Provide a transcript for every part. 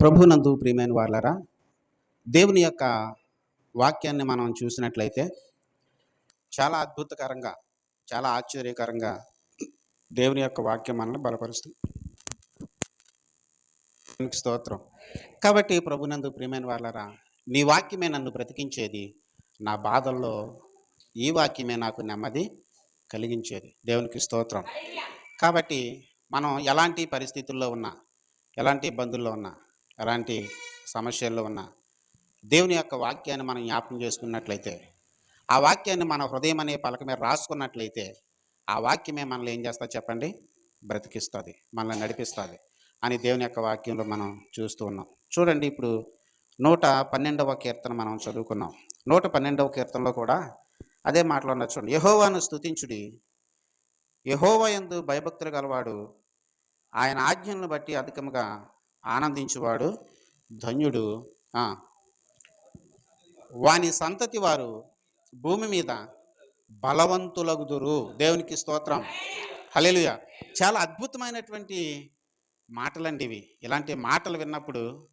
ప్రభునందు ప్రియమైన వాళ్ళరా దేవుని యొక్క వాక్యాన్ని మనం చూసినట్లయితే చాలా అద్భుతకరంగా చాలా ఆశ్చర్యకరంగా దేవుని యొక్క వాక్యం మనల్ని బలపరుస్తుంది. స్తోత్రం. కాబట్టి ప్రభునందు ప్రియమైన వాళ్ళరా నీ వాక్యమే నన్ను బ్రతికించేది నా బాధల్లో ఈ వాక్యమే నాకు నెమ్మది కలిగించేది. దేవునికి స్తోత్రం. కాబట్టి మనం ఎలాంటి పరిస్థితుల్లో ఉన్నా ఎలాంటి ఇబ్బందుల్లో ఉన్నా ఎలాంటి సమస్యల్లో ఉన్న దేవుని యొక్క వాక్యాన్ని మనం జ్ఞాపకం చేసుకున్నట్లయితే ఆ వాక్యాన్ని మన హృదయం అనే పలక మీద రాసుకున్నట్లయితే ఆ వాక్యమే మనల్ని ఏం చేస్తా చెప్పండి? బ్రతికిస్తుంది మనల్ని నడిపిస్తుంది అని దేవుని యొక్క వాక్యంలో మనం చూస్తూ ఉన్నాం. చూడండి ఇప్పుడు నూట పన్నెండవ కీర్తన మనం చదువుకున్నాం. నూట పన్నెండవ కీర్తనలో కూడా అదే మాటలో ఉన్న చూడండి. యహోవాను స్తుతించుడి. యహోవా యందు భయభక్తులు గలవాడు ఆయన ఆజ్ఞలను బట్టి అధికంగా ఆనందించువాడు ధన్యుడు. వాని సంతతి వారు భూమి మీద బలవంతులగుదురు. దేవునికి స్తోత్రం. హలేలుయ చాలా అద్భుతమైనటువంటి మాటలండి ఇవి ఇలాంటి మాటలు విన్నప్పుడు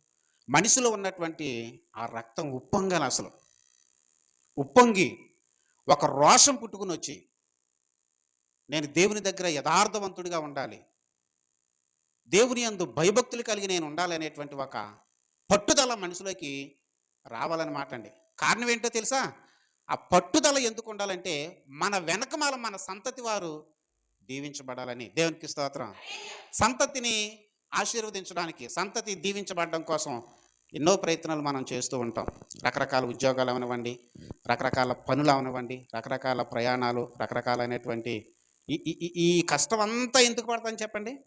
మనిషిలో ఉన్నటువంటి ఆ రక్తం ఉప్పొంగాలి అసలు. ఉప్పొంగి ఒక రోషం పుట్టుకుని వచ్చి నేను దేవుని దగ్గర యథార్థవంతుడిగా ఉండాలి. దేవుని యందు భయభక్తులు కలిగి నేను ఉండాలనేటువంటి ఒక పట్టుదల మనసులోకి రావాలన్నమాట అండి కారణం ఏంటో తెలుసా? ఆ పట్టుదల ఎందుకు ఉండాలంటే మన వెనకమాల మన సంతతి వారు దీవించబడాలని. దేవునికి స్తోత్రం. సంతతిని ఆశీర్వదించడానికి సంతతి దీవించబడడం కోసం ఎన్నో ప్రయత్నాలు మనం చేస్తూ ఉంటాం. రకరకాల ఉద్యోగాలు అవనివ్వండి రకరకాల పనులు అవనివ్వండి రకరకాల ప్రయాణాలు రకరకాలైనటువంటి ఈ ఈ- ఈ- ఈ కష్టం అంతా ఎందుకు పడతాని చెప్పండి?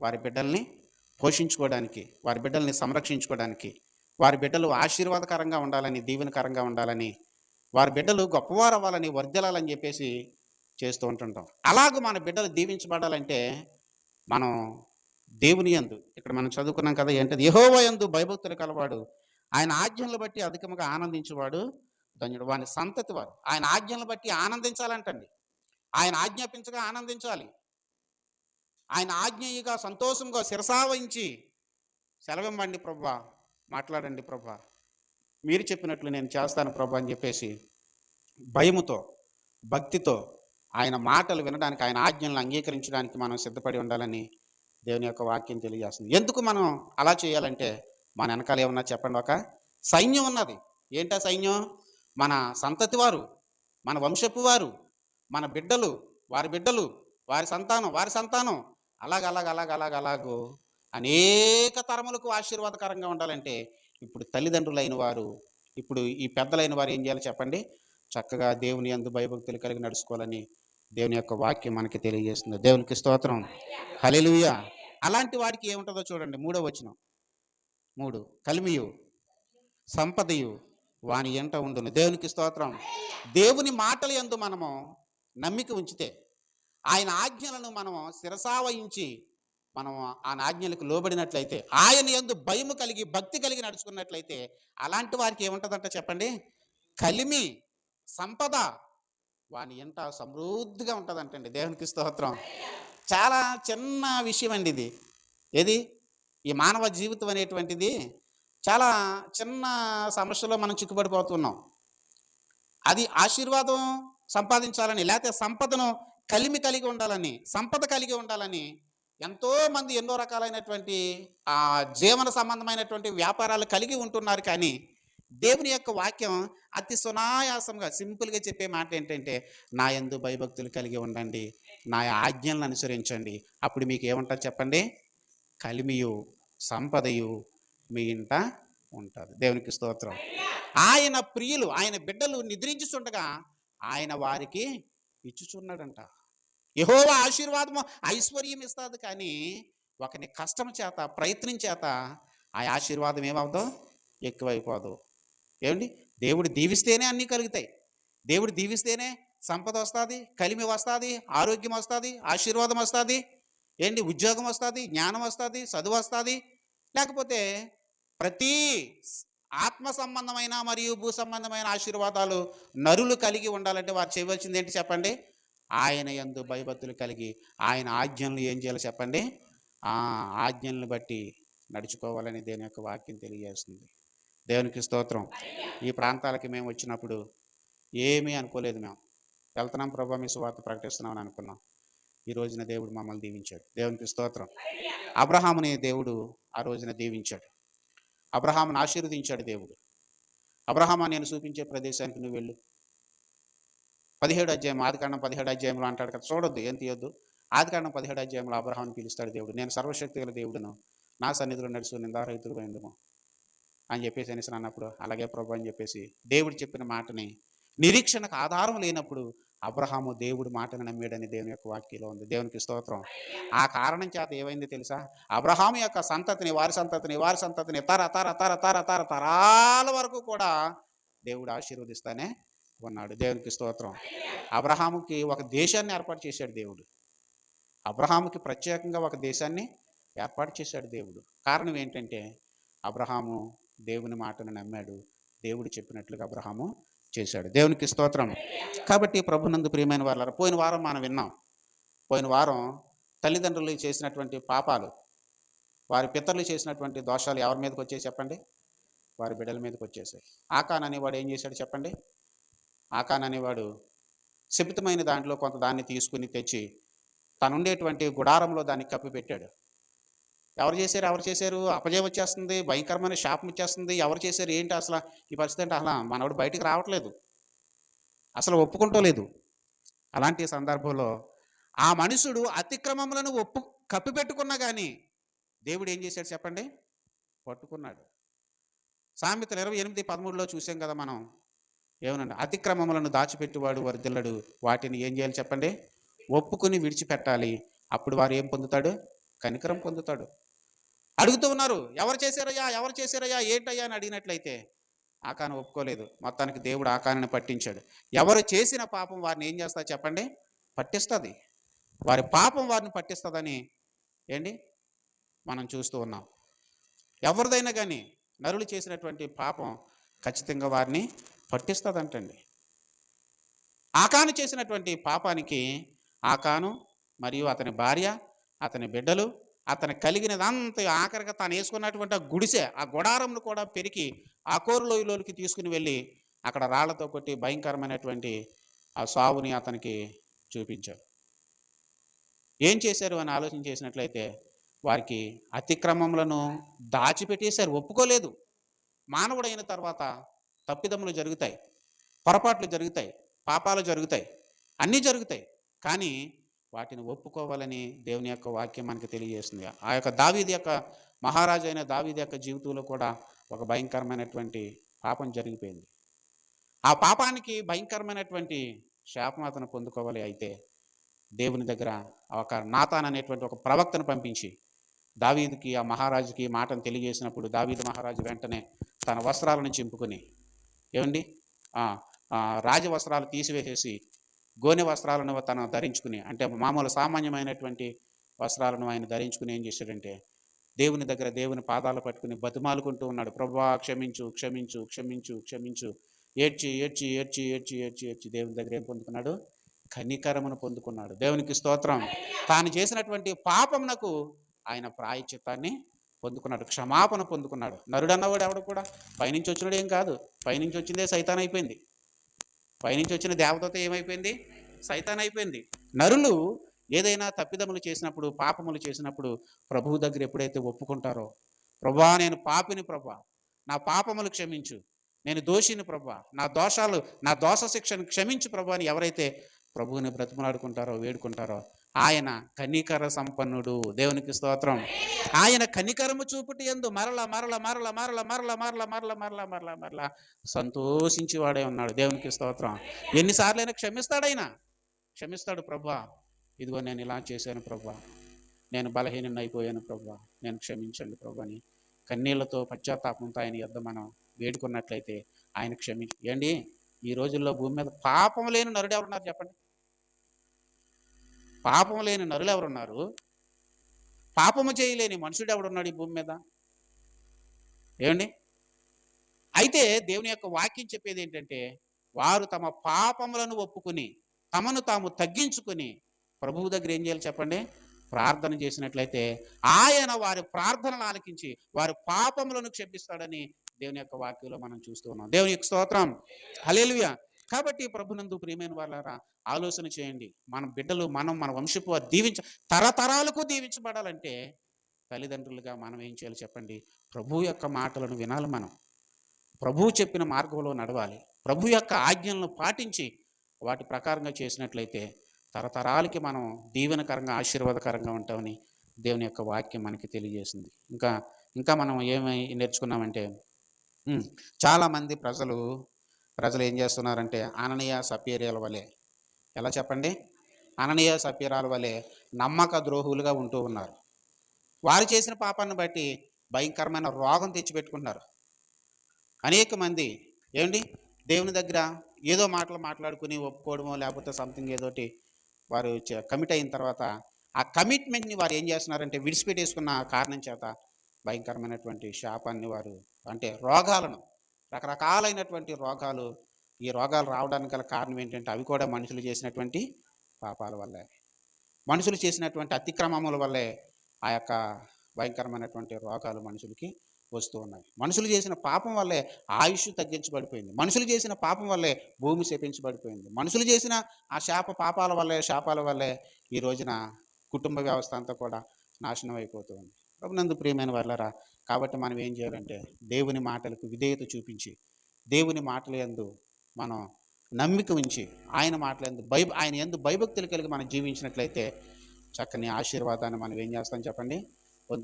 వారి బిడ్డల్ని పోషించుకోవడానికి వారి బిడ్డల్ని సంరక్షించుకోవడానికి వారి బిడ్డలు ఆశీర్వాదకరంగా ఉండాలని దీవెనకరంగా ఉండాలని వారి బిడ్డలు గొప్పవారు అవ్వాలని వర్ధిల్లాలని చెప్పేసి చేస్తూ ఉంటుంటాం. అలాగ మన బిడ్డలు దీవించబడాలంటే మనం దేవుని యందు ఇక్కడ మనం చదువుకున్నాం కదా ఏంటది? యహోవ యందు భయభక్తులు కలవాడు ఆయన ఆజ్ఞలను బట్టి అధికముగా ఆనందించేవాడు ధన్యుడు. వాని సంతతి వారు. ఆయన ఆజ్ఞలను బట్టి ఆనందించాలంటండి. ఆయన ఆజ్ఞాపించగా ఆనందించాలి. ఆయన ఆజ్ఞేయుగా సంతోషంగా శిరసావహించి సెలవివ్వండి ప్రభా. మాట్లాడండి ప్రభా. మీరు చెప్పినట్లు నేను చేస్తాను ప్రభా అని చెప్పేసి భయముతో భక్తితో ఆయన మాటలు వినడానికి ఆయన ఆజ్ఞలను అంగీకరించడానికి మనం సిద్ధపడి ఉండాలని దేవుని యొక్క వాక్యం తెలియజేస్తుంది. ఎందుకు మనం అలా చేయాలంటే మన వెనకాల ఏమన్నా చెప్పండి ఒక సైన్యం ఉన్నది. ఏంటా సైన్యం? మన సంతతి వారు మన వంశపు వారు మన బిడ్డలు వారి బిడ్డలు వారి సంతానం వారి సంతానం అలాగ అలాగ అలాగ అలాగ అలాగూ అనేక తరములకు ఆశీర్వాదకరంగా ఉండాలంటే ఇప్పుడు తల్లిదండ్రులైన వారు ఇప్పుడు ఈ పెద్దలైన వారు ఏం చేయాలి చెప్పండి? చక్కగా దేవుని అందు భయభక్తులు కలిగి నడుచుకోవాలని దేవుని యొక్క వాక్యం మనకి తెలియజేస్తుంది. దేవునికి స్తోత్రం. హలెలుయ అలాంటి వాడికి ఏముంటుందో చూడండి. మూడో వచనం. మూడు. కలిమియు సంపదయు వాని ఎంట ఉండును. దేవునికి స్తోత్రం. దేవుని మాటలు యందు మనము నమ్మిక ఉంచితే ఆయన ఆజ్ఞలను మనం శిరసావహించి మనం ఆ ఆజ్ఞలకు లోబడినట్లయితే ఆయన ఎందు భయము కలిగి భక్తి కలిగి నడుచుకున్నట్లయితే అలాంటి వారికి ఏముంటుందంట చెప్పండి? కలిమి సంపద వాని ఎంత సమృద్ధిగా ఉంటుందంటండి దేవునికి స్తోత్రం. చాలా చిన్న విషయం అండి ఇది. ఏది? ఈ మానవ జీవితం అనేటువంటిది చాలా చిన్న సమస్యలో మనం చిక్కుబడిపోతున్నాం. అది ఆశీర్వాదం సంపాదించాలని లేకపోతే సంపదను కలిమి కలిగి ఉండాలని సంపద కలిగి ఉండాలని ఎంతోమంది ఎన్నో రకాలైనటువంటి ఆ జీవన సంబంధమైనటువంటి వ్యాపారాలు కలిగి ఉంటున్నారు కానీ దేవుని యొక్క వాక్యం అతి సునాయాసంగా సింపుల్గా చెప్పే మాట ఏంటంటే నా ఎందు భయభక్తులు కలిగి ఉండండి నా ఆజ్ఞలను అనుసరించండి. అప్పుడు మీకు ఏముంటుంది చెప్పండి? కలిమియు సంపదయు మీ ఇంట ఉంటుంది. దేవునికి స్తోత్రం. ఆయన ప్రియులు ఆయన బిడ్డలు నిద్రించుచుండగా ఆయన వారికి ఇచ్చుచున్నాడంట. యహోవా ఆశీర్వాదము ఐశ్వర్యం ఇస్తుంది కానీ ఒకని కష్టం చేత ప్రయత్నం చేత ఆ ఆశీర్వాదం ఏమవుదో ఎక్కువైపోదు. ఏమండి? దేవుడు దీవిస్తేనే అన్నీ కలుగుతాయి. దేవుడు దీవిస్తేనే సంపద వస్తుంది కలిమి వస్తుంది ఆరోగ్యం వస్తుంది ఆశీర్వాదం వస్తుంది. ఏంటి? ఉద్యోగం వస్తుంది జ్ఞానం వస్తుంది చదువు వస్తుంది. లేకపోతే ప్రతి ఆత్మ సంబంధమైన మరియు భూ సంబంధమైన ఆశీర్వాదాలు నరులు కలిగి ఉండాలంటే వారు చేయవలసింది ఏంటి చెప్పండి? ఆయన ఎందు భయభక్తులు కలిగి ఆయన ఆజ్ఞలను ఏం చేయాలో చెప్పండి? ఆ ఆజ్ఞలను బట్టి నడుచుకోవాలని దేని యొక్క వాక్యం తెలియజేస్తుంది. దేవునికి స్తోత్రం. ఈ ప్రాంతాలకి మేము వచ్చినప్పుడు ఏమీ అనుకోలేదు మేము. వెళ్తున్నాం ప్రభావ మీ సువార్త ప్రకటిస్తున్నామని అనుకున్నాం. ఈ రోజున దేవుడు మమ్మల్ని దీవించాడు. దేవునికి స్తోత్రం. అబ్రహాముని దేవుడు ఆ రోజున దీవించాడు. అబ్రహామును ఆశీర్వదించాడు దేవుడు. అబ్రహామా నేను చూపించే ప్రదేశానికి నువ్వు వెళ్ళు. పదిహేడు అధ్యాయం ఆదికాండం పదిహేడు అధ్యాయంలో అంటాడు కదా చూడొద్దు ఏం తీయొద్దు. ఆదికాండం పదిహేడు అధ్యాయంలో అబ్రహాన్ని పిలుస్తాడు దేవుడు. నేను సర్వశక్తి గల దేవుడును నా సన్నిధిలో నడుచు నిందారహితుడు ఉండము అని చెప్పేసి అనేసి అన్నప్పుడు అలాగే ప్రభు అని చెప్పేసి దేవుడు చెప్పిన మాటని నిరీక్షణకు ఆధారం లేనప్పుడు అబ్రహాము దేవుడి మాటను నమ్మాడని దేవుని యొక్క వాక్యంలో ఉంది. దేవునికి స్తోత్రం. ఆ కారణం చేత ఏమైంది తెలుసా? అబ్రహాము యొక్క సంతతిని వారి సంతతిని వారి సంతతిని తర తర తర తర తర తరాల వరకు కూడా దేవుడు ఆశీర్వదిస్తానే ఉన్నాడు. దేవునికి స్తోత్రం. అబ్రహాముకి ఒక దేశాన్ని ఏర్పాటు చేశాడు దేవుడు. అబ్రహాముకి ప్రత్యేకంగా ఒక దేశాన్ని ఏర్పాటు చేశాడు దేవుడు. కారణం ఏంటంటే అబ్రహాము దేవుని మాటను నమ్మాడు. దేవుడు చెప్పినట్లుగా అబ్రహాము చేశాడు. దేవునికి స్తోత్రం కాబట్టి ప్రభునందు ప్రియమైన వాళ్ళ పోయిన వారం మనం విన్నాం. పోయిన వారం తల్లిదండ్రులు చేసినటువంటి పాపాలు వారి పితరులు చేసినటువంటి దోషాలు ఎవరి మీదకి వచ్చాయి చెప్పండి? వారి బిడ్డల మీదకి వచ్చేసాయి. ఆకాన్ అనేవాడు ఏం చేశాడు చెప్పండి? ఆకాన్ అనేవాడు శపితమైన దాంట్లో కొంత దాన్ని తీసుకుని తెచ్చి తనుండేటువంటి గుడారంలో దాన్ని కప్పిపెట్టాడు. ఎవరు చేశారు ఎవరు చేశారు? అపజయం వచ్చేస్తుంది భయంకరమైన శాపం వచ్చేస్తుంది. ఎవరు చేశారు? ఏంటి అసలు? ఈ పరిస్థితి అంటే అసలు మనవాడు బయటికి రావట్లేదు. అసలు ఒప్పుకుంటలేదు అలాంటి సందర్భంలో ఆ మనుషుడు అతిక్రమములను ఒప్పు కప్పిపెట్టుకున్నా కానీ దేవుడు ఏం చేశాడు చెప్పండి? పట్టుకున్నాడు. సామెతలు ఇరవై ఎనిమిది పదమూడులో చూసాం కదా మనం. ఏమనండి? అతిక్రమములను దాచిపెట్టువాడు వరిదిల్లడు వాటిని ఏం చేయాలి చెప్పండి? ఒప్పుకుని విడిచిపెట్టాలి. అప్పుడు వారు ఏం పొందుతాడు? కనికరం పొందుతాడు. అడుగుతూ ఉన్నారు ఎవరు చేశారయ్యా? ఎవరు చేశారయ్యా? ఏంటయ్యా? అని అడిగినట్లయితే ఆకాను ఒప్పుకోలేదు. మొత్తానికి దేవుడు ఆకాన్ని పట్టించాడు. ఎవరు చేసిన పాపం వారిని ఏం చేస్తా చెప్పండి? పట్టిస్తుంది. వారి పాపం వారిని పట్టిస్తుందని ఏంటి? మనం చూస్తూ ఉన్నాం. ఎవరిదైనా కానీ నరులు చేసినటువంటి పాపం ఖచ్చితంగా వారిని పట్టిస్తుందంటండి. ఆకాను చేసినటువంటి పాపానికి ఆకాను మరియు అతని భార్య అతని బిడ్డలు అతను కలిగినదంతా ఆఖరిగా తాను వేసుకున్నటువంటి ఆ గుడిసె ఆ గుడారంను కూడా పెరికి ఆ కోరులోయలోకి తీసుకుని వెళ్ళి అక్కడ రాళ్ళతో కొట్టి భయంకరమైనటువంటి ఆ సావుని అతనికి చూపించారు ఏం చేశారు అని ఆలోచన చేసినట్లయితే వారికి అతిక్రమములను దాచిపెట్టేశారు ఒప్పుకోలేదు. మానవుడైన తర్వాత తప్పిదములు జరుగుతాయి పొరపాట్లు జరుగుతాయి పాపాలు జరుగుతాయి అన్నీ జరుగుతాయి. కానీ వాటిని ఒప్పుకోవాలని దేవుని యొక్క వాక్యం మనకు తెలియజేస్తుంది. ఆ యొక్క దావీది యొక్క మహారాజు అయిన దావీది యొక్క జీవితంలో కూడా ఒక భయంకరమైనటువంటి పాపం జరిగిపోయింది. ఆ పాపానికి భయంకరమైనటువంటి శాపం అతను పొందుకోవాలి అయితే దేవుని దగ్గర ఒక నాతాన్ అనేటువంటి ఒక ప్రవక్తను పంపించి దావీదుకి ఆ మహారాజుకి మాటను తెలియజేసినప్పుడు దావీదు మహారాజు వెంటనే తన వస్త్రాలను చింపుకొని ఏమండి రాజవస్త్రాలు తీసివేసేసి గోనె వస్త్రాలను తను ధరించుకుని అంటే మామూలు సామాన్యమైనటువంటి వస్త్రాలను ఆయన ధరించుకుని ఏం చేశాడంటే దేవుని దగ్గర దేవుని పాదాలు పట్టుకుని బతిమాలుకుంటూ ఉన్నాడు. ప్రభా క్షమించు క్షమించు క్షమించు క్షమించు. ఏడ్చి ఏడ్చి ఏడ్చి ఏడ్చి ఏడ్చి ఏడ్చి దేవుని దగ్గర ఏం పొందుకున్నాడు? కనికరమును పొందుకున్నాడు. దేవునికి స్తోత్రం. తాను చేసినటువంటి పాపమునకు ఆయన ప్రాయచిత్తాన్ని పొందుకున్నాడు. క్షమాపణ పొందుకున్నాడు. నరుడు అన్నవాడు ఎవడు కూడా? పైనుంచి వచ్చినాడు ఏం కాదు. పైనుంచి వచ్చిందే సైతాన్ అయిపోయింది పైనుంచి వచ్చిన దేవతతో ఏమైపోయింది? సైతాన్ అయిపోయింది. నరులు ఏదైనా తప్పిదములు చేసినప్పుడు పాపములు చేసినప్పుడు ప్రభువు దగ్గర ఎప్పుడైతే ఒప్పుకుంటారో ప్రభా నేను పాపిని ప్రభా నా పాపములు క్షమించు. నేను దోషిని ప్రభా నా దోషాలు నా దోష శిక్షను క్షమించు ప్రభా అని ఎవరైతే ప్రభువుని బ్రతిమలాడుకుంటారో వేడుకుంటారో ఆయన కనికర సంపన్నుడు దేవునికి స్తోత్రం ఆయన కనికరము చూపుటి ఎందు మరల మరల మరల మరల మరల మరల మరల మరల మరల మరల సంతోషించి వాడే ఉన్నాడు దేవునికి స్తోత్రం ఎన్నిసార్లైనా క్షమిస్తాడైనా క్షమిస్తాడు ప్రభా ఇదిగో నేను ఇలా చేశాను ప్రభా నేను బలహీనం అయిపోయాను ప్రభా నేను క్షమించండి ప్రభా అని కన్నీళ్ళతో పశ్చాత్తాపంతో ఆయన యొద్ద మనం వేడుకున్నట్లయితే ఆయన క్షమించండి ఏండి ఈ రోజుల్లో భూమి మీద పాపం లేని నరుడు ఎవరున్నారు చెప్పండి పాపం లేని నరులు ఎవరున్నారు? పాపము చేయలేని మనుషుడు ఎవడున్నాడు ఈ భూమి మీద? ఏమండి? అయితే దేవుని యొక్క వాక్యం చెప్పేది ఏంటంటే వారు తమ పాపములను ఒప్పుకుని తమను తాము తగ్గించుకుని ప్రభువు దగ్గర ఏం చేయాలి చెప్పండి? ప్రార్థన చేసినట్లయితే ఆయన వారి ప్రార్థనలు ఆలకించి వారి పాపములను క్షమిస్తాడని దేవుని యొక్క వాక్యంలో మనం చూస్తూ ఉన్నాం. దేవుని యొక్క స్తోత్రం. హలేలుయా కాబట్టి ప్రభునందు ప్రియమైన వాళ్ళారా ఆలోచన చేయండి. మన బిడ్డలు మనం మన వంశపు దీవించ తరతరాలకు దీవించబడాలంటే తల్లిదండ్రులుగా మనం ఏం చేయాలి చెప్పండి? ప్రభు యొక్క మాటలను వినాలి మనం. ప్రభు చెప్పిన మార్గంలో నడవాలి. ప్రభు యొక్క ఆజ్ఞలను పాటించి వాటి ప్రకారంగా చేసినట్లయితే తరతరాలకి మనం దీవెనకరంగా ఆశీర్వాదకరంగా ఉంటామని దేవుని యొక్క వాక్యం మనకి తెలియజేసింది. ఇంకా ఇంకా మనం ఏమై నేర్చుకున్నామంటే చాలామంది ప్రజలు ప్రజలు ఏం చేస్తున్నారంటే అననీయ సపీరియల వలె. ఎలా చెప్పండి? అననీయ సపీరాల వలె నమ్మక ద్రోహులుగా ఉంటూ ఉన్నారు. వారు చేసిన పాపాన్ని బట్టి భయంకరమైన రోగం తెచ్చిపెట్టుకుంటున్నారు అనేక మంది ఏమండి? దేవుని దగ్గర ఏదో మాటలు మాట్లాడుకుని ఒప్పుకోవడమో లేకపోతే సంథింగ్ ఏదోటి వారు కమిట్ అయిన తర్వాత ఆ కమిట్మెంట్ని వారు ఏం చేస్తున్నారంటే విడిచిపెట్టేసుకున్న కారణం చేత భయంకరమైనటువంటి శాపాన్ని వారు అంటే రోగాలను రకరకాలైనటువంటి రోగాలు ఈ రోగాలు రావడానికి గల కారణం ఏంటంటే అవి కూడా మనుషులు చేసినటువంటి పాపాల వల్లే. మనుషులు చేసినటువంటి అతిక్రమముల వల్లే ఆ యొక్క భయంకరమైనటువంటి రోగాలు మనుషులకి వస్తూ ఉన్నాయి. మనుషులు చేసిన పాపం వల్లే ఆయుష్ తగ్గించబడిపోయింది. మనుషులు చేసిన పాపం వల్లే భూమి శపించబడిపోయింది. మనుషులు చేసిన ఆ శాప పాపాల వల్లే శాపాల వల్లే ఈ రోజున కుటుంబ వ్యవస్థ అంతా కూడా నాశనం అయిపోతుంది ప్రభునందు ప్రియమైన వాళ్ళరా కాబట్టి మనం ఏం చేయాలంటే దేవుని మాటలకు విధేయత చూపించి దేవుని మాటల ఎందు మనం నమ్మిక ఉంచి ఆయన మాటల ఎందు భయ ఆయన ఎందు భయభక్తులు కలిగి మనం జీవించినట్లయితే చక్కని ఆశీర్వాదాన్ని మనం ఏం చేస్తాం చెప్పండి?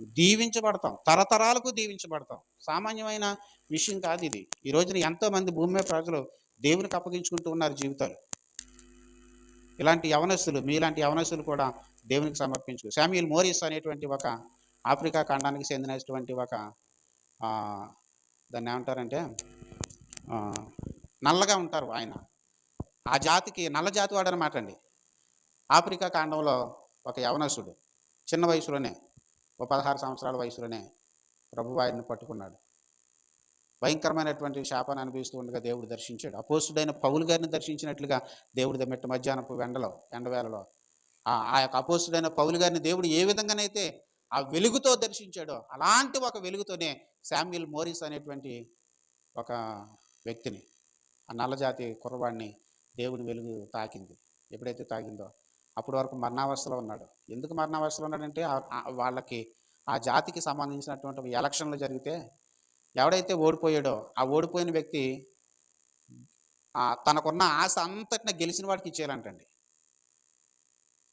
దీవించబడతాం. తరతరాలకు దీవించబడతాం. సామాన్యమైన విషయం కాదు ఇది. ఈ రోజున ఎంతోమంది భూమి ప్రజలు దేవునికి అప్పగించుకుంటూ ఉన్నారు జీవితాలు. ఇలాంటి యవనస్తులు మీలాంటి యవనస్తులు కూడా దేవునికి సమర్పించు శామ్యుల్ మోరిస్ అనేటువంటి ఒక ఆఫ్రికా ఖండానికి చెందినటువంటి ఒక దాన్ని ఏమంటారంటే నల్లగా ఉంటారు ఆయన. ఆ జాతికి నల్ల జాతి వాడు అనమాట అండి. ఆఫ్రికా ఖండంలో ఒక యవనసుడు చిన్న వయసులోనే ఓ పదహారు సంవత్సరాల వయసులోనే ప్రభు ఆయన్ని పట్టుకున్నాడు. భయంకరమైనటువంటి శాపాన్ని అనుభవిస్తూ ఉండగా దేవుడు దర్శించాడు. అపోసుడైన పౌలు గారిని దర్శించినట్లుగా దేవుడి మెట్ట మధ్యాహ్నపు ఎండలో ఎండవేళలో ఆ యొక్క అపోసుడైన పౌలు గారిని దేవుడు ఏ విధంగానైతే ఆ వెలుగుతో దర్శించాడో. అలాంటి ఒక వెలుగుతోనే శామ్యుల్ మోరిస్ అనేటువంటి ఒక వ్యక్తిని ఆ నల్లజాతి కుర్రవాడిని దేవుడి వెలుగు తాకింది. ఎప్పుడైతే తాకిందో అప్పటి వరకు మరణావస్థలో ఉన్నాడు. ఎందుకు మరణావస్థలో ఉన్నాడంటే వాళ్ళకి ఆ జాతికి సంబంధించినటువంటి ఎలక్షన్లు జరిగితే ఎవడైతే ఓడిపోయాడో ఆ ఓడిపోయిన వ్యక్తి తనకున్న ఆశ అంతటిని గెలిచిన వాడికి ఇచ్చేయాలంటండి.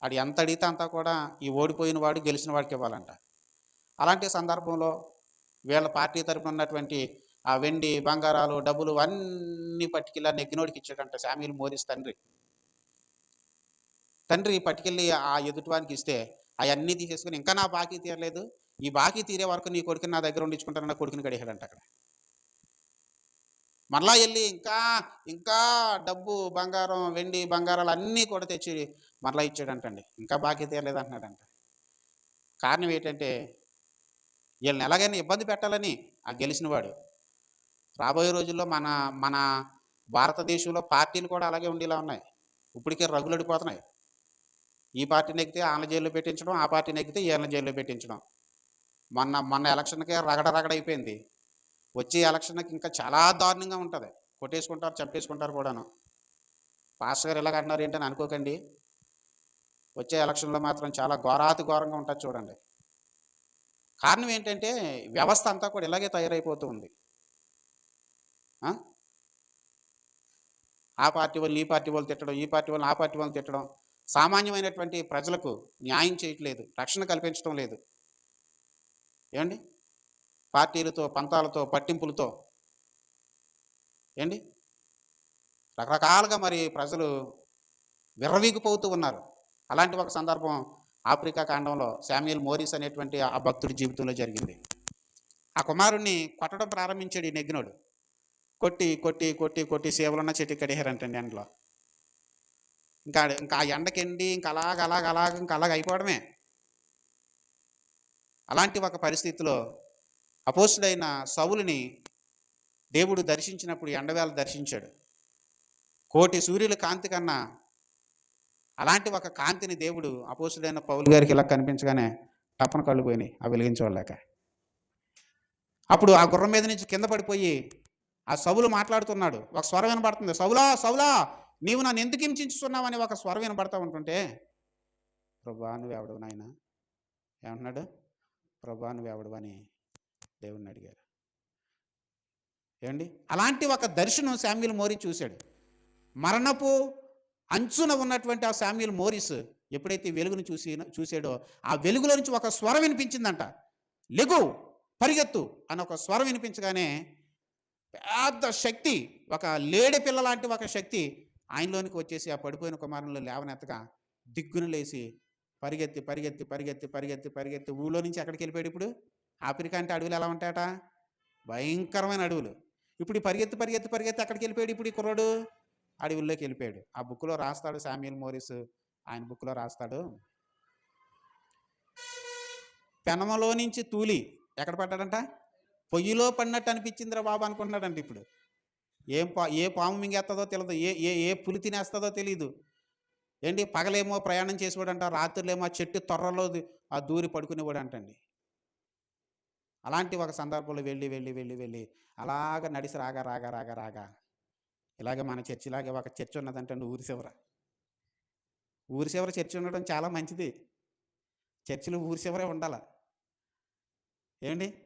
వాడు ఎంత అడిగితే అంతా కూడా ఈ ఓడిపోయిన వాడు గెలిచిన వాడికి ఇవ్వాలంట. అలాంటి సందర్భంలో వీళ్ళ పార్టీ తరపున ఉన్నటువంటి ఆ వెండి బంగారాలు డబ్బులు అన్నీ పట్టుకెళ్ళి ఆ నెగ్గినోడికి ఇచ్చాడంట శామ్యుల్ మోరిస్ తండ్రి. తండ్రి పట్టుకెళ్ళి ఆ ఎదుటివానికి ఇస్తే అవన్నీ తీసేసుకుని ఇంకా నా బాకీ తీరలేదు. ఈ బాకీ తీరే వరకు నీ కొడుకుని నా దగ్గర ఉండించుకుంటానన్న కొడుకుని కడిగాడంట అక్కడ. మరలా వెళ్ళి ఇంకా ఇంకా డబ్బు బంగారం వెండి బంగారాలు అన్నీ కూడా తెచ్చి మరలా ఇచ్చాడంటండి. ఇంకా బాకీ తీరలేదు అంటున్నాడంట కారణం ఏంటంటే వీళ్ళని ఎలాగైనా ఇబ్బంది పెట్టాలని ఆ గెలిచినవాడు. రాబోయే రోజుల్లో మన మన భారతదేశంలో పార్టీలు కూడా అలాగే ఉండేలా ఉన్నాయి. ఇప్పటికే రగులడిపోతున్నాయి ఈ పార్టీని ఎక్కితే ఆళ్ళ జైల్లో పెట్టించడం ఆ పార్టీని ఎక్కితే ఈళ్ళ జైల్లో పెట్టించడం. మొన్న మొన్న ఎలక్షన్కే రగడ రగడ అయిపోయింది. వచ్చే ఎలక్షన్కి ఇంకా చాలా దారుణంగా ఉంటుంది. కొట్టేసుకుంటారు చంపేసుకుంటారు కూడాను. పాస్టర్ గారు ఇలాగ అంటున్నారు ఏంటని అనుకోకండి. వచ్చే ఎలక్షన్లో మాత్రం చాలా ఘోరాతి ఘోరంగా ఉంటుంది చూడండి. కారణం ఏంటంటే వ్యవస్థ అంతా కూడా ఇలాగే తయారైపోతూ ఉంది ఆ? ఆ పార్టీ వాళ్ళు ఈ పార్టీ వాళ్ళు తిట్టడం ఈ పార్టీ వాళ్ళు ఆ పార్టీ వాళ్ళు తిట్టడం సామాన్యమైనటువంటి ప్రజలకు న్యాయం చేయట్లేదు రక్షణ కల్పించడం లేదు. ఏమండి? పార్టీలతో పంతాలతో పట్టింపులతో. ఏండి రకరకాలుగా మరి ప్రజలు విర్రవీగిపోతూ ఉన్నారు. అలాంటి ఒక సందర్భం ఆఫ్రికా ఖండంలో శామ్యుల్ మోరిస్ అనేటువంటి ఆ భక్తుడి జీవితంలో జరిగింది. ఆ కుమారుణ్ణి కొట్టడం ప్రారంభించాడు ఈ నెగ్గినోడు కొట్టి కొట్టి కొట్టి కొట్టి సేవలున్న చెట్టు కడిగారంటండి ఎండలో. ఇంకా ఇంకా ఆ ఎండకెండి ఇంకా అలాగ అలాగ అలాగ ఇంకా అలాగ అయిపోవడమే. అలాంటి ఒక పరిస్థితిలో అపోసుడైన సౌలుని దేవుడు దర్శించినప్పుడు ఎండవేళ దర్శించాడు. కోటి సూర్యుల కాంతి కన్నా అలాంటి ఒక కాంతిని దేవుడు అపోసుడైన పౌలు గారికి ఇలా కనిపించగానే తప్పన కళ్ళు పోయినాయి ఆ వెలిగించోళ్ళక అప్పుడు ఆ గుర్రం మీద నుంచి కింద పడిపోయి ఆ సవులు మాట్లాడుతున్నాడు. ఒక స్వరం వినబడుతుంది సవులా సవులా నీవు నన్ను ఎందుకు హింసించుతున్నావని ఒక స్వరం వినబడతా ఉంటుంటే ప్రభా నువ్వెవడు నాయన? ఏమంటున్నాడు? ప్రభా నువ్వెవడు అని దేవుణ్ణి అడిగారు ఏమండి? అలాంటి ఒక దర్శనం శామ్యుల్ మోరీ చూశాడు. మరణపు అంచున ఉన్నటువంటి ఆ శామ్యుల్ మోరిస్ ఎప్పుడైతే వెలుగును చూసి చూసాడో ఆ వెలుగులో నుంచి ఒక స్వరం వినిపించిందంట. లెగు పరిగెత్తు అని ఒక స్వరం వినిపించగానే పెద్ద శక్తి ఒక లేడి పిల్ల లాంటి ఒక శక్తి ఆయనలోనికి వచ్చేసి ఆ పడిపోయిన కుమారంలో లేవనెత్తగా దిగ్గున లేచి పరిగెత్తి పరిగెత్తి పరిగెత్తి పరిగెత్తి పరిగెత్తి ఊళ్ళో నుంచి ఎక్కడికి వెళ్ళిపోయాడు ఇప్పుడు? ఆఫ్రికా అంటే అడవులు ఎలా ఉంటాయట? భయంకరమైన అడవులు. ఇప్పుడు పరిగెత్తి పరిగెత్తి పరిగెత్తి అక్కడికి వెళ్ళిపోయాడు ఇప్పుడు ఈ కుర్రాడు? అడవుల్లోకి వెళ్ళిపోయాడు. ఆ బుక్లో రాస్తాడు శామ్యుల్ మోరిస్. ఆయన బుక్లో రాస్తాడు. పెనమలో నుంచి తూలి ఎక్కడ పడ్డాడంట? పొయ్యిలో పడినట్టు అనిపించిందిరా బాబు అనుకుంటున్నాడంట ఇప్పుడు. ఏం పా ఏ పాము మింగేస్తుందో తెలియదు ఏ ఏ ఏ పులి తినేస్తుందో తెలియదు ఏంటి? పగలేమో ప్రయాణం చేసేవాడంట రాత్రులేమో ఆ చెట్టు తొర్రలో ఆ దూరి పడుకునేవాడు అంటండి అలాంటి ఒక సందర్భంలో వెళ్ళి వెళ్ళి వెళ్ళి వెళ్ళి అలాగ నడిచి రాగా రాగా రాగా రాగా ఇలాగ మన చర్చిలాగే ఒక చర్చ్ ఉన్నదంటే ఊరి చివర. ఊరి చివర చర్చి ఉండడం చాలా మంచిది. చర్చిలో ఊరి చివరే ఉండాల. ఏమండి?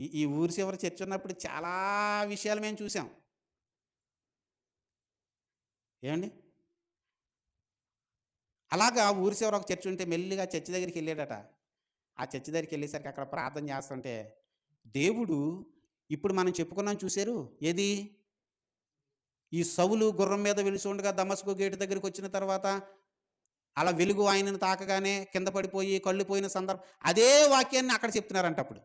ఈ ఈ ఊరి చివర చర్చ్ ఉన్నప్పుడు చాలా విషయాలు మేము చూసాం. ఏమండి? అలాగా ఊరి చివర ఒక చర్చ్ ఉంటే మెల్లిగా చర్చి దగ్గరికి వెళ్ళాడట. ఆ చర్చి దగ్గరికి వెళ్ళేసరికి అక్కడ ప్రార్థన చేస్తుంటే దేవుడు ఇప్పుడు మనం చెప్పుకున్నాం చూశారు? ఏది? ఈ సవులు గుర్రం మీద వెలిసి ఉండగా దమస్కు గేటు దగ్గరికి వచ్చిన తర్వాత అలా వెలుగు ఆయనను తాకగానే కింద పడిపోయి కళ్ళు పోయిన సందర్భం అదే వాక్యాన్ని అక్కడ చెప్తున్నారంట అప్పుడు.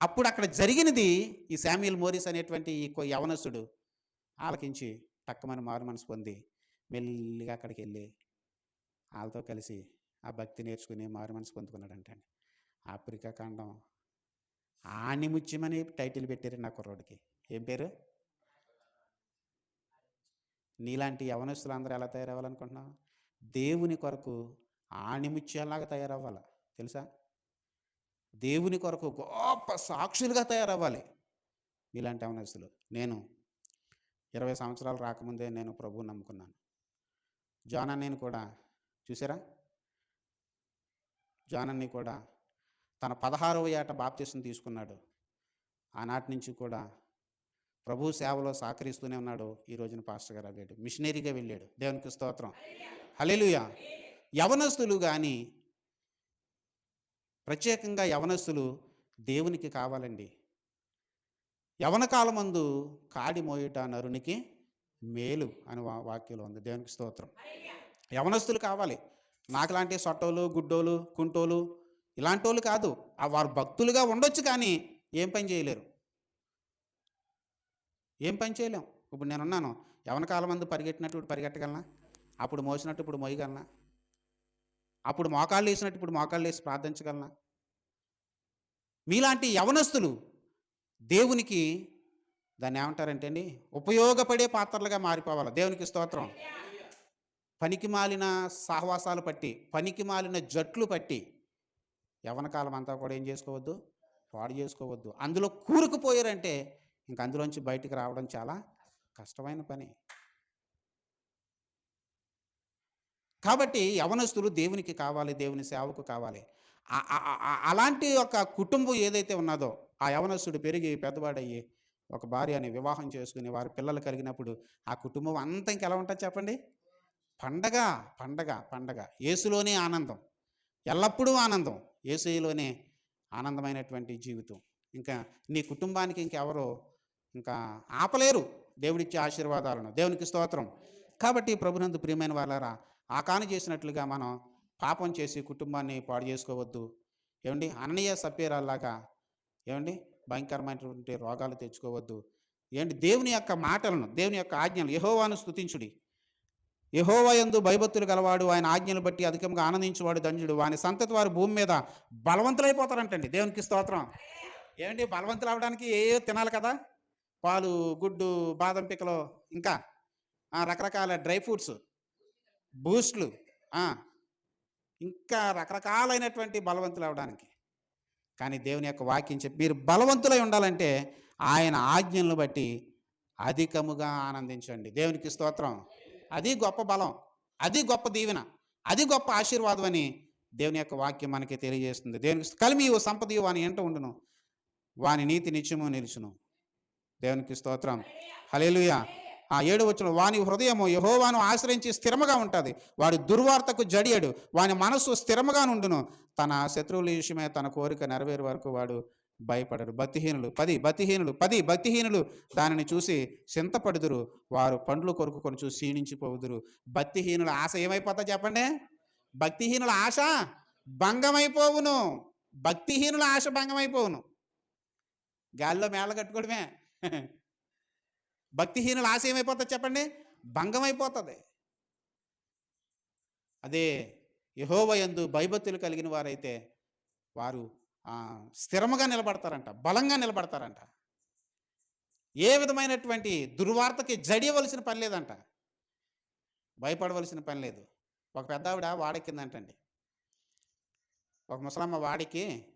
అప్పుడు అక్కడ జరిగినది ఈ శామ్యుల్ మోరిస్ అనేటువంటి ఈ యవనసుడు ఆలకించి టక్కమని మారు మనసు పొంది మెల్లిగా అక్కడికి వెళ్ళి వాళ్ళతో కలిసి ఆ భక్తి నేర్చుకుని మారు మనసు పొందుకున్నాడంట ఆఫ్రికా ఖండం. ఆణిముత్యమని టైటిల్ పెట్టారు నా కుర్రోడికి. ఏం పేరు? నీలాంటి యవనస్తులు అందరూ ఎలా తయారవ్వాలనుకుంటున్నావు? దేవుని కొరకు ఆణిముత్యాలాగా తయారవ్వాలి? తెలుసా? దేవుని కొరకు గొప్ప సాక్షులుగా తయారవ్వాలి మీలాంటి యవనస్తులు. నేను ఇరవై సంవత్సరాలు రాకముందే నేను ప్రభువు నమ్ముకున్నాను. జానా నేను కూడా చూసారా? జానన్ని కూడా తన పదహారవ ఏట బాప్తీసం తీసుకున్నాడు. ఆనాటి నుంచి కూడా ప్రభు సేవలో సహకరిస్తూనే ఉన్నాడు ఈ రోజున పాస్టర్ గారు అయ్యాడు మిషనరీగా వెళ్ళాడు. దేవునికి స్తోత్రం. హల్లెలూయా. యవనస్తులు కానీ ప్రత్యేకంగా యవనస్తులు దేవునికి కావాలండి. యవన కాలమందు కాడి మోయుట నరునికి మేలు అని వా వాక్యంలో ఉంది. దేవునికి స్తోత్రం. యవనస్తులు కావాలి. నాకులాంటి సొట్టోలు గుడ్డోలు కుంటోలు ఇలాంటి వాళ్ళు కాదు. ఆ వారు భక్తులుగా ఉండొచ్చు కానీ ఏం పని చేయలేరు. ఏం పని చేయలేం. ఇప్పుడు నేనున్నాను. యవన కాలం మందు పరిగెట్టినట్టు ఇప్పుడు పరిగెట్టగలనా? అప్పుడు మోసినట్టు ఇప్పుడు మోయగలనా? అప్పుడు మోకాళ్ళు వేసినట్టు ఇప్పుడు మోకాళ్ళు వేసి ప్రార్థించగలనా? మీలాంటి యవనస్తులు దేవునికి దాన్ని ఏమంటారంటే అండి ఉపయోగపడే పాత్రలుగా మారిపోవాలి. దేవునికి స్తోత్రం. పనికి మాలిన సహవాసాలు పట్టి పనికి మాలిన జట్లు పట్టి యవనకాలం అంతా కూడా ఏం చేసుకోవద్దు? పాడు చేసుకోవద్దు. అందులో కూరుకుపోయారంటే ఇంక అందులోంచి బయటికి రావడం చాలా కష్టమైన పని. కాబట్టి యవనస్తులు దేవునికి కావాలి దేవుని సేవకు కావాలి. అలాంటి ఒక కుటుంబం ఏదైతే ఉన్నదో ఆ యవనస్తుడు పెరిగి పెద్దవాడయ్యి ఒక భార్యని వివాహం చేసుకుని వారి పిల్లలు కలిగినప్పుడు ఆ కుటుంబం అంతా ఇంకెలా ఉంటుంది చెప్పండి? పండగ పండగ పండగ. యేసులోనే ఆనందం. ఎల్లప్పుడూ ఆనందం. యేసులోనే ఆనందమైనటువంటి జీవితం. ఇంకా నీ కుటుంబానికి ఇంకెవరో ఇంకా ఆపలేరు. దేవుడిచ్చే ఆశీర్వాదాలను. దేవునికి స్తోత్రం. కాబట్టి ప్రభునందు ప్రియమైన వాళ్ళారా ఆకాను చేసినట్లుగా మనం పాపం చేసి కుటుంబాన్ని పాడు చేసుకోవద్దు. ఏమండి? అననీయ సభ్యురాల్లాగా ఏమండి? భయంకరమైనటువంటి రోగాలు తెచ్చుకోవద్దు. ఏంటి దేవుని యొక్క మాటలను దేవుని యొక్క ఆజ్ఞలు యహోవాను స్తుతించుడి. యహోవయందు భయభక్తులు గలవాడు ఆయన ఆజ్ఞలు బట్టి అధికంగా ఆనందించేవాడు దంజుడు వాని సంతతి వారు భూమి మీద బలవంతులైపోతారంటండి. దేవునికి స్తోత్రం. ఏమండి? బలవంతులు అవడానికి ఏ తినాలి కదా? పాలు గుడ్డు బాదం పిక్కలు ఇంకా రకరకాల డ్రై ఫ్రూట్స్ బూస్ట్లు ఇంకా రకరకాలైనటువంటి బలవంతులు అవడానికి. కానీ దేవుని యొక్క వాక్యం చెప్పి మీరు బలవంతులై ఉండాలంటే ఆయన ఆజ్ఞలను బట్టి అధికముగా ఆనందించండి. దేవునికి స్తోత్రం. అది గొప్ప బలం అది గొప్ప దీవెన అది గొప్ప ఆశీర్వాదం అని దేవుని యొక్క వాక్యం మనకి తెలియజేస్తుంది. దేవునికి కలిమి సంపదయు వాని ఎంట ఉండును. వాని నీతి నిత్యము నిలుచును. దేవునికి స్తోత్రం. హలేలుయ ఆ ఏడు వచ్చిన వాని హృదయము యహోవాను ఆశ్రయించి స్థిరముగా ఉంటుంది. వాడు దుర్వార్తకు జడియడు. వాని మనస్సు స్థిరముగా నుండును తన శత్రువుల విషయమే తన కోరిక నెరవేరు వరకు వాడు భయపడరు. భక్తిహీనులు పది భక్తిహీనులు పది భక్తిహీనులు దానిని చూసి చింతపడుదురు. వారు పండ్లు కొరుకుకొని చూసి క్షీణించిపోదురు. భక్తిహీనుల ఆశ ఏమైపోతా చెప్పండి? భక్తిహీనుల ఆశ భంగమైపోవును. భక్తిహీనుల ఆశ భంగమైపోవును. గాల్లో మేళ కట్టుకోవడమే. భక్తిహీనుల ఆశ ఏమైపోతుంది చెప్పండి? భంగమైపోతుంది. అదే యహోవయందు భయభక్తులు కలిగిన వారైతే వారు స్థిరముగా నిలబడతారంట బలంగా నిలబడతారంట. ఏ విధమైనటువంటి దుర్వార్తకి జడియవలసిన పని లేదంట. భయపడవలసిన పని లేదు. ఒక పెద్ద ఆవిడ వాడెక్కిందంటండి ఒక ముసలమ్మ వాడికి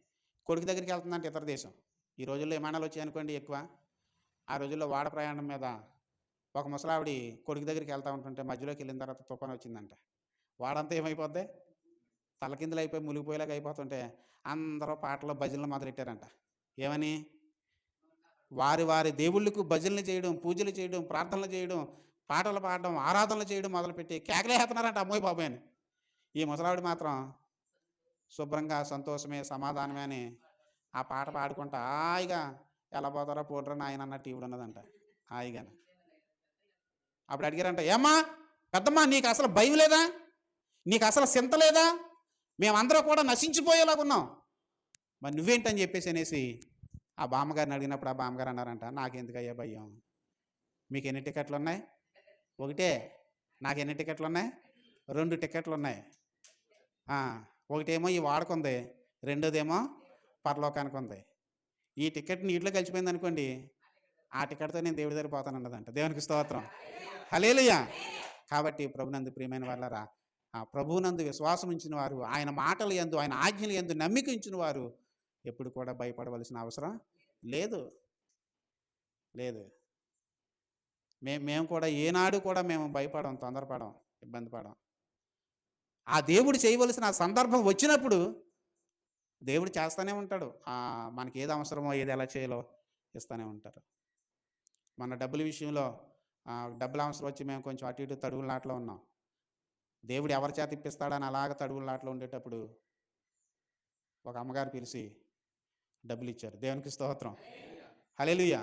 కొడుకు దగ్గరికి వెళ్తుందంట ఇతర దేశం. ఈ రోజుల్లో విమానాలు వచ్చాయనుకోండి ఎక్కువ. ఆ రోజుల్లో వాడ ప్రయాణం మీద ఒక ముసలావిడి కొడుకు దగ్గరికి వెళ్తా ఉంటుంటే మధ్యలోకి వెళ్ళిన తర్వాత తుఫాను వచ్చిందంట. వాడంతా ఏమైపోద్ది? తలకిందులు అయిపోయి మునిగిపోయేలాగా అయిపోతుంటే అందరూ పాటలు భజనలు మొదలెట్టారంట ఏమని? వారి వారి దేవుళ్ళకు భజనలు చేయడం పూజలు చేయడం ప్రార్థనలు చేయడం పాటలు పాడడం ఆరాధనలు చేయడం మొదలుపెట్టి కేకలేస్తున్నారంట అమ్మోయ్ బాబాయ్ అని. ఈ ముసలావిడ మాత్రం శుభ్రంగా సంతోషమే సమాధానమే అని ఆ పాట పాడుకుంటా హాయిగా ఎలా పోతారో పోటరా నాయన అన్న టీవీ ఉన్నదంట. హాయిగా. అప్పుడు అడిగారంట ఏమ్మా పెద్దమ్మా నీకు అసలు భయం లేదా? నీకు అసలు చింత లేదా? మేమందరూ కూడా నశించిపోయేలాగా ఉన్నాం. మరి నువ్వేంటని చెప్పేసి అనేసి ఆ బామ్మగారిని అడిగినప్పుడు ఆ బామ్మగారు అన్నారంట నాకెందుకయ్యా భయం? మీకు ఎన్ని టికెట్లు ఉన్నాయి ఒకటే నాకు ఎన్ని టికెట్లు ఉన్నాయి రెండు టికెట్లు ఉన్నాయి ఒకటేమో ఈ వాడకుంది రెండోదేమో పరలోకానికి ఉంది ఈ టికెట్ నీటిలో కలిసిపోయింది అనుకోండి ఆ టికెట్తో నేను దేవుడి దగ్గర పోతాను అన్నదంట. దేవునికి స్తోత్రం. హలేలుయా కాబట్టి ప్రభునందు ప్రియమైన వాళ్ళరా ఆ ప్రభువునందు విశ్వాసం ఉంచిన వారు ఆయన మాటలు ఎందు ఆయన ఆజ్ఞలు ఎందు నమ్మిక ఉంచిన వారు ఎప్పుడు కూడా భయపడవలసిన అవసరం లేదు. లేదు. మే మేము కూడా ఏనాడు కూడా మేము భయపడం తొందరపడం ఇబ్బంది పడం. ఆ దేవుడు చేయవలసిన ఆ సందర్భం వచ్చినప్పుడు దేవుడు చేస్తూనే ఉంటాడు. మనకి ఏది అవసరమో ఏది ఎలా చేయాలో ఇస్తూనే ఉంటారు. మన డబ్బుల విషయంలో డబ్బులు అవసరం వచ్చి మేము కొంచెం అటు ఇటు తడుగులాట్లో ఉన్నాం. దేవుడు ఎవరి చేత ఇప్పిస్తాడని అలాగ తడుగులాట్లో ఉండేటప్పుడు ఒక అమ్మగారు పిలిచి డబ్బులు ఇచ్చారు దేవునికి స్తోత్రం. హలేలుయ్యా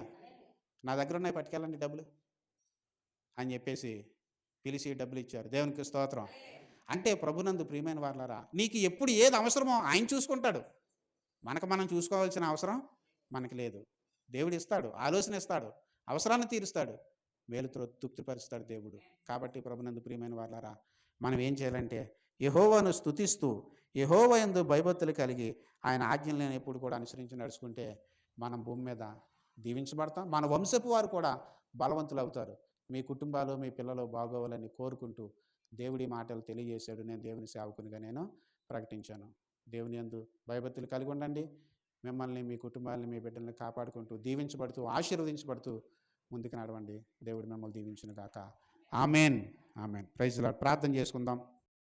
నా దగ్గర ఉన్నాయి పట్టుకెళ్ళండి డబ్బులు అని చెప్పేసి పిలిచి డబ్బులు ఇచ్చారు దేవునికి స్తోత్రం. అంటే ప్రభునందు ప్రియమైన వాళ్ళరా నీకు ఎప్పుడు ఏది అవసరమో ఆయన చూసుకుంటాడు. మనకు మనం చూసుకోవాల్సిన అవసరం మనకి లేదు. దేవుడు ఇస్తాడు ఆలోచన ఇస్తాడు అవసరాన్ని తీరుస్తాడు వేలుతో తృప్తిపరుస్తాడు దేవుడు. కాబట్టి ప్రభునందు ప్రియమైన వాళ్ళరా మనం ఏం చేయాలంటే యహోవాను స్తుతిస్తూ యహోవ యందు భయభక్తులు కలిగి ఆయన ఆజ్ఞలను ఎప్పుడు కూడా అనుసరించి నడుచుకుంటే మనం భూమి మీద దీవించబడతాం. మన వంశపు వారు కూడా బలవంతులు అవుతారు. మీ కుటుంబాలు మీ పిల్లలు బాగోవాలని కోరుకుంటూ దేవుడి మాటలు తెలియజేశాడు. నేను దేవుని సేవకునిగా నేను ప్రకటించాను. దేవుని యందు భయభక్తులు కలిగి ఉండండి. మిమ్మల్ని మీ కుటుంబాలని మీ బిడ్డల్ని కాపాడుకుంటూ దీవించబడుతూ ఆశీర్వదించబడుతూ ముందుకు నడవండి. దేవుడు మిమ్మల్ని దీవించును కాక ఆమెన్. ఆమెన్. ప్రైజ్ ప్రార్థన చేసుకుందాం.